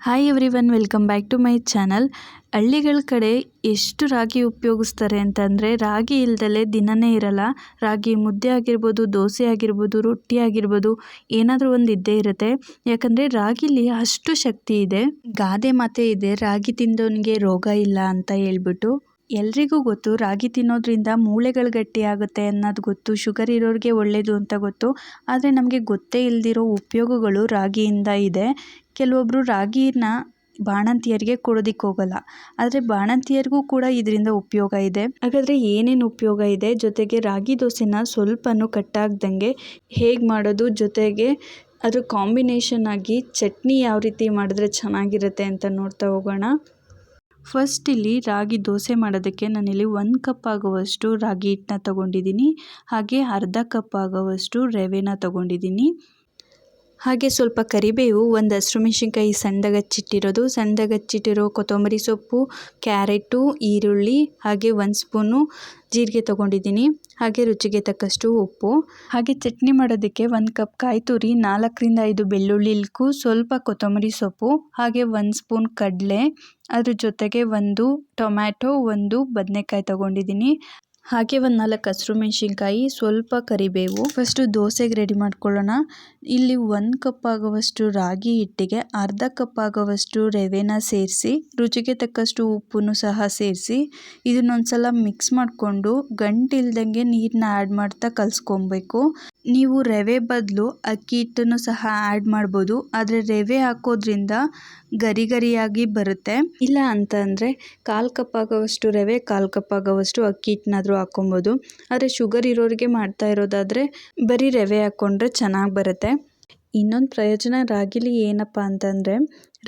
Hi everyone welcome back to my channel ಹಳ್ಳಿಗಳ ಕಡೆ ಎಷ್ಟು ರಾಗಿ ಉಪಯೋಗಿಸ್ತಾರೆ ಅಂತಂದರೆ, ರಾಗಿ ಇಲ್ದಲೆ ದಿನನೇ ಇರಲ್ಲ. ರಾಗಿ ಮುದ್ದೆ ಆಗಿರ್ಬೋದು, ದೋಸೆ ಆಗಿರ್ಬೋದು, ರೊಟ್ಟಿ ಆಗಿರ್ಬೋದು, ಏನಾದರೂ ಒಂದು ಇದ್ದೇ ಇರುತ್ತೆ. ಯಾಕಂದರೆ ರಾಗಿಲಿ ಅಷ್ಟು ಶಕ್ತಿ ಇದೆ. ಗಾದೆ ಮಾತೆ ಇದೆ, ರಾಗಿ ತಿಂದವನಿಗೆ ರೋಗ ಇಲ್ಲ ಅಂತ ಹೇಳ್ಬಿಟ್ಟು. ಎಲ್ರಿಗೂ ಗೊತ್ತು, ರಾಗಿ ತಿನ್ನೋದ್ರಿಂದ ಮೂಳೆಗಳು ಗಟ್ಟಿ ಆಗುತ್ತೆ ಅನ್ನೋದು ಗೊತ್ತು, ಶುಗರ್ ಇರೋರಿಗೆ ಒಳ್ಳೆಯದು ಅಂತ ಗೊತ್ತು. ಆದರೆ ನಮಗೆ ಗೊತ್ತೇ ಇಲ್ದಿರೋ ಉಪಯೋಗಗಳು ರಾಗಿಯಿಂದ ಇದೆ. ಕೆಲವೊಬ್ಬರು ರಾಗಿನ ಬಾಣಂತಿಯರಿಗೆ ಕೊಡೋದಕ್ಕೆ ಹೋಗಲ್ಲ. ಆದರೆ ಬಾಣಂತಿಯರಿಗೂ ಕೂಡ ಇದರಿಂದ ಉಪಯೋಗ ಇದೆ. ಹಾಗಾದರೆ ಏನೇನು ಉಪಯೋಗ ಇದೆ? ಜೊತೆಗೆ ರಾಗಿ ದೋಸೆನ ಸ್ವಲ್ಪನೂ ಕಟ್ಟಾಗ್ದಂಗೆ ಹೇಗೆ ಮಾಡೋದು? ಜೊತೆಗೆ ಅದು ಕಾಂಬಿನೇಷನ್ ಆಗಿ ಚಟ್ನಿ ಯಾವ ರೀತಿ ಮಾಡಿದ್ರೆ ಚೆನ್ನಾಗಿರುತ್ತೆ ಅಂತ ನೋಡ್ತಾ ಹೋಗೋಣ. ಫಸ್ಟ್ ಇಲ್ಲಿ ರಾಗಿ ದೋಸೆ ಮಾಡೋದಕ್ಕೆ ನಾನಿಲ್ಲಿ ಒಂದು ಕಪ್ ಆಗುವಷ್ಟು ರಾಗಿ ಹಿಟ್ಟನ್ನ ತಗೊಂಡಿದ್ದೀನಿ. ಹಾಗೆ ಅರ್ಧ ಕಪ್ ಆಗುವಷ್ಟು ರವೆನ ತಗೊಂಡಿದ್ದೀನಿ. ಹಾಗೆ ಸ್ವಲ್ಪ ಕರಿಬೇವು, ಒಂದು ಹಸಿರು ಮೆಣಸಿನ್ಕಾಯಿ ಸಣ್ಣದಾಗಚ್ಚಿಟ್ಟಿರೋದು ಸಣ್ಣದಾಗಚ್ಚಿಟ್ಟಿರೋ ಕೊತ್ತಂಬರಿ ಸೊಪ್ಪು, ಕ್ಯಾರೆಟು, ಈರುಳ್ಳಿ, ಹಾಗೆ ಒಂದು ಸ್ಪೂನು ಜೀರಿಗೆ ತೊಗೊಂಡಿದ್ದೀನಿ. ಹಾಗೆ ರುಚಿಗೆ ತಕ್ಕಷ್ಟು ಉಪ್ಪು. ಹಾಗೆ ಚಟ್ನಿ ಮಾಡೋದಕ್ಕೆ ಒಂದು ಕಪ್ ಕಾಯಿ ತುರಿ, ನಾಲ್ಕರಿಂದ ಐದು ಬೆಳ್ಳುಳ್ಳಿ ಇಲ್ಕು ಸ್ವಲ್ಪ ಕೊತ್ತಂಬರಿ ಸೊಪ್ಪು, ಹಾಗೆ ಒಂದು ಸ್ಪೂನ್ ಕಡಲೆ. ಅದ್ರ ಜೊತೆಗೆ ಒಂದು ಟೊಮ್ಯಾಟೊ, ಒಂದು ಬದನೆಕಾಯಿ ತೊಗೊಂಡಿದ್ದೀನಿ. ಹಾಗೆ ಒಂದು ನಾಲ್ಕು ಹಸಿರು ಮೆಣಸಿನ್ಕಾಯಿ, ಸ್ವಲ್ಪ ಕರಿಬೇವು. ಫಸ್ಟು ದೋಸೆಗೆ ರೆಡಿ ಮಾಡ್ಕೊಳ್ಳೋಣ. ಇಲ್ಲಿ ಒಂದು ಕಪ್ ಆಗುವಷ್ಟು ರಾಗಿ ಹಿಟ್ಟಿಗೆ, ಅರ್ಧ ಕಪ್ ಆಗುವಷ್ಟು ರವೆನ ಸೇರಿಸಿ, ರುಚಿಗೆ ತಕ್ಕಷ್ಟು ಉಪ್ಪನ್ನು ಸಹ ಸೇರಿಸಿ, ಇದನ್ನೊಂದ್ಸಲ ಮಿಕ್ಸ್ ಮಾಡಿಕೊಂಡು ಗಂಟಿಲ್ದಂಗೆ ನೀರನ್ನ ಆ್ಯಡ್ ಮಾಡ್ತಾ ಕಲಿಸ್ಕೊಬೇಕು. ನೀವು ರವೆ ಬದಲು ಅಕ್ಕಿ ಹಿಟ್ಟನ್ನು ಸಹ ಆ್ಯಡ್ ಮಾಡ್ಬೋದು. ಆದರೆ ರವೆ ಹಾಕೋದ್ರಿಂದ ಗರಿ ಗರಿಯಾಗಿ ಬರುತ್ತೆ. ಇಲ್ಲ ಅಂತಂದರೆ ಕಾಲು ಕಪ್ ಆಗೋವಷ್ಟು ರವೆ, ಕಾಲು ಕಪ್ ಆಗೋವಷ್ಟು ಅಕ್ಕಿ ಹಿಟ್ಟನ್ನಾದರೂ ಹಾಕ್ಕೊಬೋದು ಆದರೆ ಶುಗರ್ ಇರೋರಿಗೆ ಮಾಡ್ತಾ ಇರೋದಾದರೆ ಬರೀ ರವೆ ಹಾಕ್ಕೊಂಡ್ರೆ ಚೆನ್ನಾಗಿ ಬರುತ್ತೆ. ಇನ್ನೊಂದು ಪ್ರಯೋಜನ ರಾಗಿಲಿ ಏನಪ್ಪ ಅಂತಂದರೆ,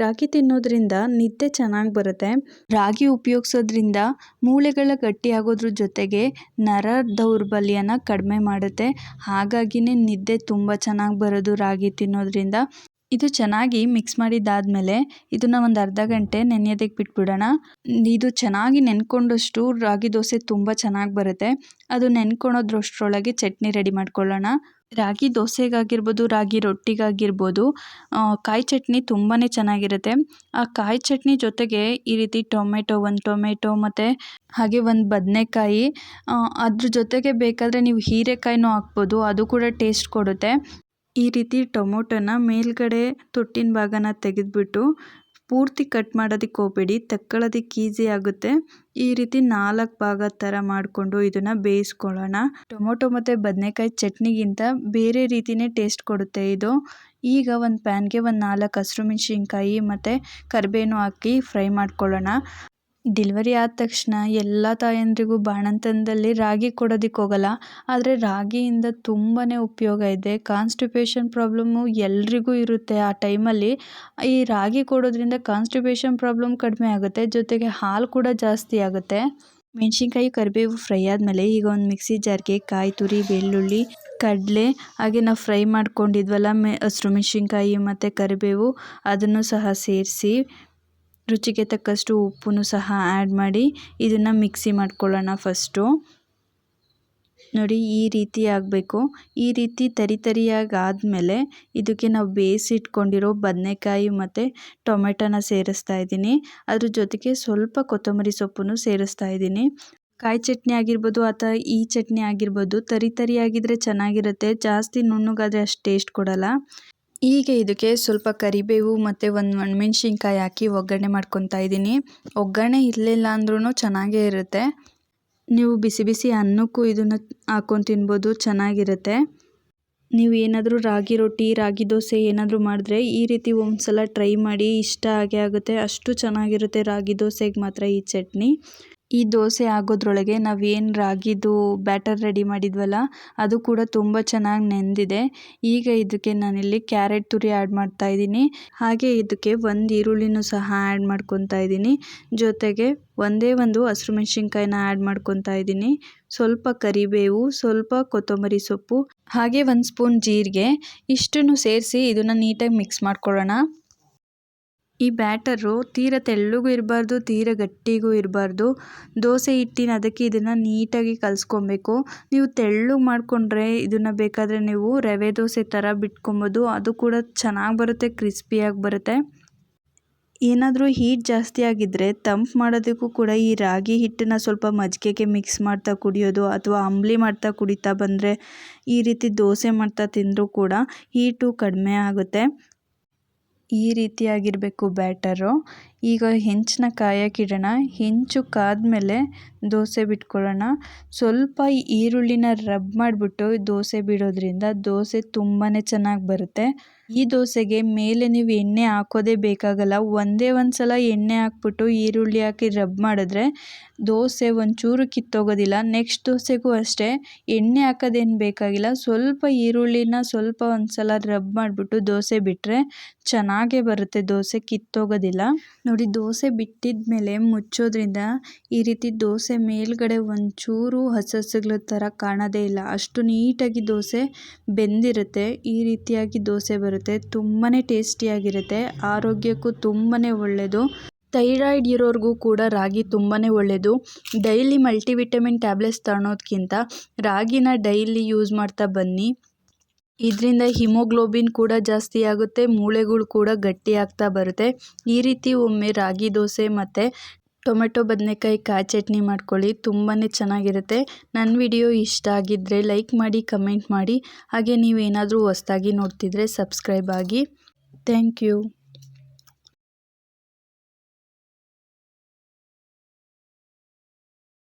ರಾಗಿ ತಿನ್ನೋದ್ರಿಂದ ನಿದ್ದೆ ಚೆನ್ನಾಗಿ ಬರುತ್ತೆ. ರಾಗಿ ಉಪಯೋಗಿಸೋದ್ರಿಂದ ಮೂಳೆಗಳ ಗಟ್ಟಿಯಾಗೋದ್ರ ಜೊತೆಗೆ ನರ ದೌರ್ಬಲ್ಯನ ಕಡಿಮೆ ಮಾಡುತ್ತೆ. ಹಾಗಾಗಿನೇ ನಿದ್ದೆ ತುಂಬ ಚೆನ್ನಾಗಿ ಬರೋದು ರಾಗಿ ತಿನ್ನೋದ್ರಿಂದ. ಇದು ಚೆನ್ನಾಗಿ ಮಿಕ್ಸ್ ಮಾಡಿದ್ದಾದಮೇಲೆ ಇದನ್ನು ಒಂದು ಅರ್ಧ ಗಂಟೆ ನೆನೆಯೋದಕ್ಕೆ ಬಿಟ್ಬಿಡೋಣ. ಇದು ಚೆನ್ನಾಗಿ ನೆನ್ಕೊಂಡಷ್ಟು ರಾಗಿ ದೋಸೆ ತುಂಬ ಚೆನ್ನಾಗಿ ಬರುತ್ತೆ. ಅದು ನೆನ್ಕೊಳೋದ್ರಷ್ಟರೊಳಗೆ ಚಟ್ನಿ ರೆಡಿ ಮಾಡ್ಕೊಳ್ಳೋಣ. ರಾಗಿ ದೋಸೆಗಾಗಿರ್ಬೋದು, ರಾಗಿ ರೊಟ್ಟಿಗಾಗಿರ್ಬೋದು ಕಾಯಿ ಚಟ್ನಿ ತುಂಬಾ ಚೆನ್ನಾಗಿರುತ್ತೆ. ಆ ಕಾಯಿ ಚಟ್ನಿ ಜೊತೆಗೆ ಈ ರೀತಿ ಟೊಮೆಟೊ, ಒಂದು ಟೊಮೆಟೊ ಮತ್ತು ಹಾಗೆ ಒಂದು ಬದನೆಕಾಯಿ ಅದ್ರ ಜೊತೆಗೆ ಬೇಕಾದರೆ ನೀವು ಹೀರೆಕಾಯಿನೂ ಹಾಕ್ಬೋದು, ಅದು ಕೂಡ ಟೇಸ್ಟ್ ಕೊಡುತ್ತೆ. ಈ ರೀತಿ ಟೊಮೊಟೊನ ಮೇಲ್ಗಡೆ ತೊಟ್ಟಿನ ಭಾಗನ ತೆಗೆದುಬಿಟ್ಟು ಪೂರ್ತಿ ಕಟ್ ಮಾಡೋದಕ್ಕೆ ಹೋಗಬೇಡಿ ತಕ್ಕೊಳ್ಳೋದಕ್ಕೆ ಈಸಿ ಆಗುತ್ತೆ. ಈ ರೀತಿ ನಾಲ್ಕು ಭಾಗ ಥರ ಮಾಡಿಕೊಂಡು ಇದನ್ನು ಬೇಯಿಸ್ಕೊಳ್ಳೋಣ. ಟೊಮೊಟೊ ಮತ್ತು ಬದನೆಕಾಯಿ ಚಟ್ನಿಗಿಂತ ಬೇರೆ ರೀತಿಯೇ ಟೇಸ್ಟ್ ಕೊಡುತ್ತೆ ಇದು. ಈಗ ಒಂದು ಪ್ಯಾನ್ಗೆ ಒಂದು ನಾಲ್ಕು ಹಸಿರು ಮೆಣಸಿನ್ಕಾಯಿ ಮತ್ತು ಕರಿಬೇವು ಹಾಕಿ ಫ್ರೈ ಮಾಡ್ಕೊಳ್ಳೋಣ. ಡಿಲಿವರಿ ಆದ ತಕ್ಷಣ ಎಲ್ಲ ತಾಯಂದ್ರಿಗೂ ಬಾಣಂತನದಲ್ಲಿ ರಾಗಿ ಕೊಡೋದಕ್ಕೆ ಹೋಗಲ್ಲ. ಆದರೆ ರಾಗಿಯಿಂದ ತುಂಬಾ ಉಪಯೋಗ ಇದೆ. ಕಾನ್ಸ್ಟಿಪೇಷನ್ ಪ್ರಾಬ್ಲಮ್ಮು ಎಲ್ರಿಗೂ ಇರುತ್ತೆ ಆ ಟೈಮಲ್ಲಿ. ಈ ರಾಗಿ ಕೊಡೋದ್ರಿಂದ ಕಾನ್ಸ್ಟಿಪೇಷನ್ ಪ್ರಾಬ್ಲಮ್ ಕಡಿಮೆ ಆಗುತ್ತೆ. ಜೊತೆಗೆ ಹಾಲು ಕೂಡ ಜಾಸ್ತಿ ಆಗುತ್ತೆ. ಮೆಣಸಿನ್ಕಾಯಿ ಕರಿಬೇವು ಫ್ರೈ ಆದಮೇಲೆ ಈಗ ಒಂದು ಮಿಕ್ಸಿ ಜಾರ್ಗೆ ಕಾಯಿ, ತುರಿ, ಬೆಳ್ಳುಳ್ಳಿ, ಕಡಲೆ ಹಾಗೆ ನಾವು ಫ್ರೈ ಮಾಡ್ಕೊಂಡಿದ್ವಲ್ಲ ಮೆ ಹಸಿರು ಮೆಣಸಿನ್ಕಾಯಿ ಮತ್ತು ಕರಿಬೇವು, ಅದನ್ನು ಸಹ ಸೇರಿಸಿ ರುಚಿಗೆ ತಕ್ಕಷ್ಟು ಉಪ್ಪನ್ನು ಸಹ ಆ್ಯಡ್ ಮಾಡಿ ಇದನ್ನು ಮಿಕ್ಸಿ ಮಾಡ್ಕೊಳ್ಳೋಣ ಫಸ್ಟು ನೋಡಿ ಈ ರೀತಿ ಆಗಬೇಕು. ಈ ರೀತಿ ತರಿ ತರಿಯಾಗಿ ಆದಮೇಲೆ ಇದಕ್ಕೆ ನಾವು ಬೇಯಿಸಿಟ್ಕೊಂಡಿರೋ ಬದನೆಕಾಯಿ ಮತ್ತು ಟೊಮೆಟೊನ ಸೇರಿಸ್ತಾ ಇದ್ದೀನಿ. ಅದ್ರ ಜೊತೆಗೆ ಸ್ವಲ್ಪ ಕೊತ್ತಂಬರಿ ಸೊಪ್ಪನ್ನು ಸೇರಿಸ್ತಾ ಇದ್ದೀನಿ. ಕಾಯಿ ಚಟ್ನಿ ಆಗಿರ್ಬೋದು ಅಥವಾ ಈ ಚಟ್ನಿ ಆಗಿರ್ಬೋದು ತರಿ ತರಿಯಾಗಿದ್ದರೆ ಚೆನ್ನಾಗಿರುತ್ತೆ. ಜಾಸ್ತಿ ನುಣ್ಣಗಾದರೆ ಅಷ್ಟು ಟೇಸ್ಟ್ ಕೊಡಲ್ಲ. ಈಗ ಇದಕ್ಕೆ ಸ್ವಲ್ಪ ಕರಿಬೇವು ಮತ್ತು ಒಂದು ಒಣಮೆಣ್ಸಿನ್ಕಾಯಿ ಹಾಕಿ ಒಗ್ಗರಣೆ ಮಾಡ್ಕೊತಾ ಇದ್ದೀನಿ. ಒಗ್ಗರಣೆ ಇರಲಿಲ್ಲ ಅಂದ್ರೂ ಚೆನ್ನಾಗೇ ಇರುತ್ತೆ. ನೀವು ಬಿಸಿ ಬಿಸಿ ಅನ್ನಕ್ಕೂ ಇದನ್ನು ಹಾಕೊಂಡು ತಿನ್ಬೋದು, ಚೆನ್ನಾಗಿರುತ್ತೆ. ನೀವು ಏನಾದರೂ ರಾಗಿ ರೊಟ್ಟಿ, ರಾಗಿ ದೋಸೆ ಏನಾದರೂ ಮಾಡಿದ್ರೆ ಈ ರೀತಿ ಒಂದ್ಸಲ ಟ್ರೈ ಮಾಡಿ ಇಷ್ಟ ಆಗೇ ಆಗುತ್ತೆ. ಅಷ್ಟು ಚೆನ್ನಾಗಿರುತ್ತೆ ರಾಗಿ ದೋಸೆಗೆ ಮಾತ್ರ ಈ ಚಟ್ನಿ. ಈ ದೋಸೆ ಆಗೋದ್ರೊಳಗೆ ನಾವೇನು ರಾಗಿದು ಬ್ಯಾಟರ್ ರೆಡಿ ಮಾಡಿದ್ವಲ್ಲ, ಅದು ಕೂಡ ತುಂಬ ಚೆನ್ನಾಗಿ ನೆಂದಿದೆ. ಈಗ ಇದಕ್ಕೆ ನಾನಿಲ್ಲಿ ಕ್ಯಾರೆಟ್ ತುರಿ ಆ್ಯಡ್ ಮಾಡ್ತಾ ಇದ್ದೀನಿ. ಹಾಗೆ ಇದಕ್ಕೆ ಒಂದು ಈರುಳ್ಳಿನೂ ಸಹ ಆ್ಯಡ್ ಮಾಡ್ಕೊತಾ ಇದ್ದೀನಿ. ಜೊತೆಗೆ ಒಂದೇ ಒಂದು ಹಸಿರು ಮೆಣಸಿನ್ಕಾಯಿನ ಆ್ಯಡ್ ಮಾಡ್ಕೊತಾ ಇದ್ದೀನಿ. ಸ್ವಲ್ಪ ಕರಿಬೇವು, ಸ್ವಲ್ಪ ಕೊತ್ತಂಬರಿ ಸೊಪ್ಪು, ಹಾಗೆ ಒಂದು ಸ್ಪೂನ್ ಜೀರಿಗೆ, ಇಷ್ಟನ್ನು ಸೇರಿಸಿ ಇದನ್ನು ನೀಟಾಗಿ ಮಿಕ್ಸ್ ಮಾಡ್ಕೊಳ್ಳೋಣ. ಈ ಬ್ಯಾಟರು ತೀರ ತೆಳ್ಳಗೂ ಇರಬಾರ್ದು, ತೀರ ಗಟ್ಟಿಗೂ ಇರಬಾರ್ದು. ದೋಸೆ ಹಿಟ್ಟಿನ ಅದಕ್ಕೆ ಇದನ್ನು ನೀಟಾಗಿ ಕಲಸ್ಕೊಬೇಕು. ನೀವು ತೆಳ್ಳಗೆ ಮಾಡಿಕೊಂಡ್ರೆ ಇದನ್ನು ಬೇಕಾದರೆ ನೀವು ರವೆ ದೋಸೆ ಥರ ಬಿಟ್ಕೊಬೋದು. ಅದು ಕೂಡ ಚೆನ್ನಾಗಿ ಬರುತ್ತೆ, ಕ್ರಿಸ್ಪಿಯಾಗಿ ಬರುತ್ತೆ. ಏನಾದರೂ ಹೀಟ್ ಜಾಸ್ತಿ ಆಗಿದ್ದರೆ ತಂಪು ಮಾಡೋದಕ್ಕೂ ಕೂಡ ಈ ರಾಗಿ ಹಿಟ್ಟನ್ನು ಸ್ವಲ್ಪ ಮಜ್ಜಿಗೆಗೆ ಮಿಕ್ಸ್ ಮಾಡ್ತಾ ಕುಡಿಯೋದು ಅಥವಾ ಅಂಬ್ಲಿ ಮಾಡ್ತಾ ಕುಡಿತಾ ಬಂದರೆ ಈ ರೀತಿ ದೋಸೆ ಮಾಡ್ತಾ ತಿಂದರೂ ಕೂಡ ಹೀಟು ಕಡಿಮೆ ಆಗುತ್ತೆ. ಈ ರೀತಿಯಾಗಿರಬೇಕು ಬ್ಯಾಟರು. ಈಗ ಹೆಂಚಿನ ಕಾಯಕ್ಕಿಡೋಣ ಹೆಂಚು ಕಾದಮೇಲೆ ದೋಸೆ ಬಿಟ್ಕೊಳ್ಳೋಣ. ಸ್ವಲ್ಪ ಈರುಳ್ಳಿನ ರಬ್ ಮಾಡಿಬಿಟ್ಟು ದೋಸೆ ಬಿಡೋದ್ರಿಂದ ದೋಸೆ ತುಂಬಾ ಚೆನ್ನಾಗಿ ಬರುತ್ತೆ. ಈ ದೋಸೆಗೆ ಮೇಲೆ ನೀವು ಎಣ್ಣೆ ಹಾಕೋದೇ ಬೇಕಾಗಲ್ಲ. ಒಂದೇ ಒಂದು ಸಲ ಎಣ್ಣೆ ಹಾಕ್ಬಿಟ್ಟು ಈರುಳ್ಳಿ ಹಾಕಿ ರಬ್ ಮಾಡಿದ್ರೆ ದೋಸೆ ಒಂಚೂರು ಕಿತ್ತೋಗೋದಿಲ್ಲ. ನೆಕ್ಸ್ಟ್ ದೋಸೆಗೂ ಅಷ್ಟೇ. ಎಣ್ಣೆ ಹಾಕೋದೇನು ಬೇಕಾಗಿಲ್ಲ. ಸ್ವಲ್ಪ ಈರುಳ್ಳಿನ ಸ್ವಲ್ಪ ಒಂದು ಸಲ ರಬ್ ಮಾಡಿಬಿಟ್ಟು ದೋಸೆ ಬಿಟ್ಟರೆ ಚೆನ್ನಾಗೇ ಬರುತ್ತೆ. ದೋಸೆ ಕಿತ್ತೋಗೋದಿಲ್ಲ. ನೋಡಿ, ದೋಸೆ ಬಿಟ್ಟಿದ ಮೇಲೆ ಮುಚ್ಚೋದ್ರಿಂದ ಈ ರೀತಿ ದೋಸೆ ಮೇಲ್ಗಡೆ ಒಂಚೂರು ಹಸಸುಗಳ ಥರ ಕಾಣೋದೇ ಇಲ್ಲ. ಅಷ್ಟು ನೀಟಾಗಿ ದೋಸೆ ಬೆಂದಿರುತ್ತೆ. ಈ ರೀತಿಯಾಗಿ ದೋಸೆ ಬರುತ್ತೆ. ತುಂಬಾ ಟೇಸ್ಟಿಯಾಗಿರುತ್ತೆ. ಆರೋಗ್ಯಕ್ಕೂ ತುಂಬಾ ಒಳ್ಳೆಯದು ಥೈರಾಯ್ಡ್ ಇರೋರಿಗೂ ಕೂಡ ರಾಗಿ ತುಂಬಾ ಒಳ್ಳೆಯದು ಡೈಲಿ ಮಲ್ಟಿವಿಟಮಿನ್ ಟ್ಯಾಬ್ಲೆಟ್ಸ್ ತಗೊಳೋದ್ಕಿಂತ ರಾಗಿನ ಡೈಲಿ ಯೂಸ್ ಮಾಡ್ತಾ ಬನ್ನಿ. ಇದರಿಂದ ಹಿಮೋಗ್ಲೋಬಿನ್ ಕೂಡ ಜಾಸ್ತಿ ಆಗುತ್ತೆ, ಮೂಳೆಗಳು ಕೂಡ ಗಟ್ಟಿ ಆಗ್ತಾ ಬರುತ್ತೆ. ಈ ರೀತಿ ಒಮ್ಮೆ ರಾಗಿ ದೋಸೆ ಮತ್ತು ಟೊಮೆಟೊ ಬದನೆಕಾಯಿ ಕಾಯಿ ಚಟ್ನಿ ಮಾಡ್ಕೊಳ್ಳಿ ತುಂಬಾ ಚೆನ್ನಾಗಿರುತ್ತೆ. ನನ್ನ ವಿಡಿಯೋ ಇಷ್ಟ ಆಗಿದ್ದರೆ ಲೈಕ್ ಮಾಡಿ, ಕಮೆಂಟ್ ಮಾಡಿ. ಹಾಗೆ ನೀವೇನಾದರೂ ಹೊಸ್ದಾಗಿ ನೋಡ್ತಿದ್ರೆ ಸಬ್ಸ್ಕ್ರೈಬ್ ಆಗಿ. Thank you.